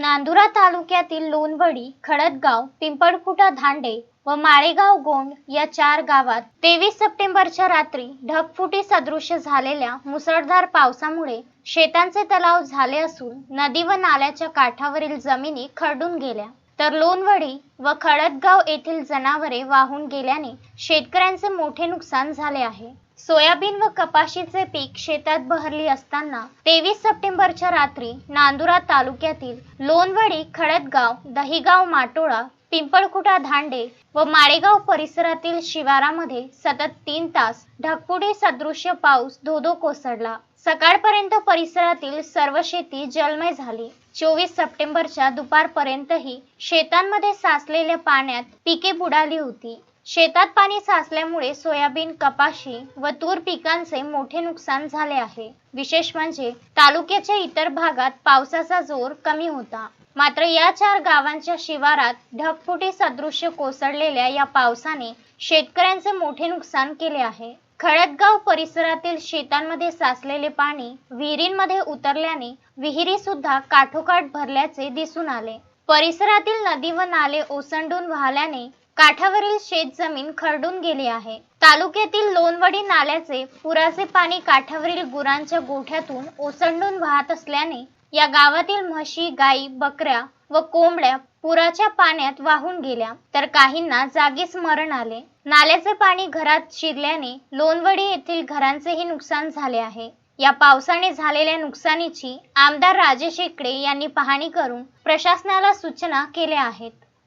नांदुरा तालुक्यातील लोणवडी खडदगाव पिंपळखुटा धांडे व माळेगाव गोंड या चार गावात तेवीस सप्टेंबरच्या रात्री ढगफुटी सदृश्य झालेल्या मुसळधार पावसामुळे शेतांचे तलाव झाले असून नदी व नाल्याच्या काठावरील जमिनी खरडून गेल्या. तर लोणवडी व खडदगाव येथील जनावरे वाहून गेल्याने शेतकऱ्यांचे मोठे नुकसान झाले आहे. सोयाबीन व कपाशीचे पीक शेतात बहरली असताना तेवीस सप्टेंबरच्या रात्री नांदुरा तालुक्यातील लोणवडी खडदगाव दहिगाव माटोळा पिंपळकुटा धांडे व माळेगाव परिसरातील शिवारामध्ये सतत तीन तास ढगफुटी सदृश्य पाऊस धोधो कोसळला. सकाळपर्यंत परिसरातील सर्व शेती जलमय झाली. चोवीस सप्टेंबरच्या दुपारपर्यंतही शेतांमध्ये साचलेल्या पाण्यात पिके बुडाली होती. शेतात पाणी साचल्यामुळे सोयाबीन कपाशी व तूर पिकांचे मोठे नुकसान झाले आहे. विशेष म्हणजे तालुक्याच्या इतर भागात पावसाचा जोर कमी होता. मात्र या चार गावांच्या शिवारात ढगफुटी सदृश्य कोसळलेल्या या पावसाने शेतकऱ्यांचे मोठे नुकसान केले आहे. खडकगाव परिसरातील शेतांमध्ये साचलेले पाणी विहिरींमध्ये उतरल्याने विहिरी सुद्धा काठोकाठ भरल्याचे दिसून आले. परिसरातील नदी व नाले ओसंडून वाहल्याने काठावरील शेतजमीन खरडून गेली आहे. तालुक्यातील लोणवडी नाल्याचे पुराचे पाणी काठावरील गुरांच्या गोठ्यातून ओसंडून वाहत असल्याने या गावातील म्हशी गाई बकऱ्या व कोंबड्या पुराच्या पाण्यात वाहून गेल्या. तर काहींना जागीच मरण आले. नाल्याचे पाणी घरात शिरल्याने लोणवडी येथील घरांचेही नुकसान झाले आहे. या पावसाने झालेल्या नुकसानीची आमदार राजेश शेकडे यांनी पाहणी करून प्रशासनाला सूचना केल्या आहेत.